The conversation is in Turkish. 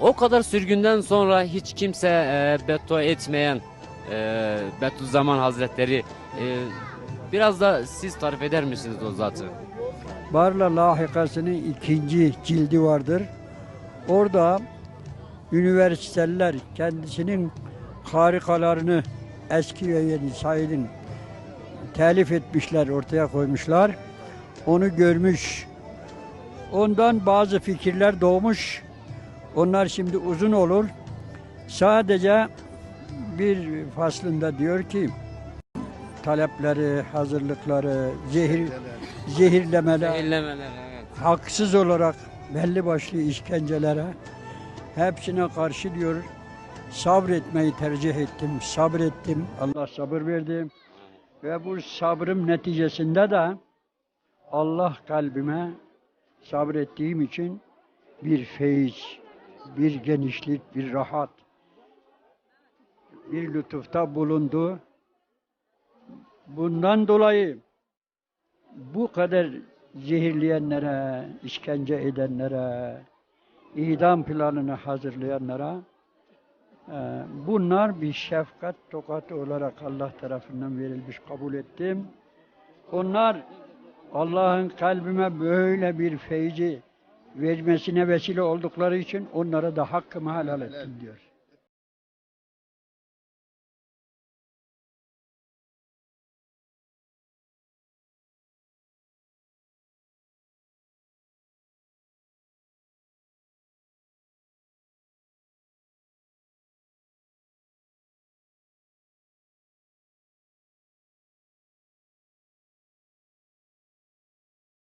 O kadar sürgünden sonra hiç kimse e, beddua etmeyen e, Bediüzzaman Hazretleri e, biraz da siz tarif eder misiniz o zatı? Barla lahikasının ikinci cildi vardır. Orada üniversiteler kendisinin harikalarını eski ve yeni Said'in telif etmişler, ortaya koymuşlar. Onu görmüş. Ondan bazı fikirler doğmuş. Onlar şimdi uzun olur. Sadece bir faslında diyor ki talepleri, hazırlıkları, zehir zehirlemeler, Zehirlemeler evet. haksız olarak belli başlı işkencelere hepsine karşı diyor sabretmeyi tercih ettim, sabrettim. Allah sabır verdi. Ve bu sabrım neticesinde de Allah kalbime sabrettiğim için bir feyiz, bir genişlik, bir rahat, bir lütufta bulundu. Bundan dolayı bu kadar zehirleyenlere, işkence edenlere, idam planını hazırlayanlara e, bunlar bir şefkat tokatı olarak Allah tarafından verilmiş kabul ettim. Onlar Allah'ın kalbime böyle bir feyzi vermesine vesile oldukları için onlara da hakkımı helal ettim diyor.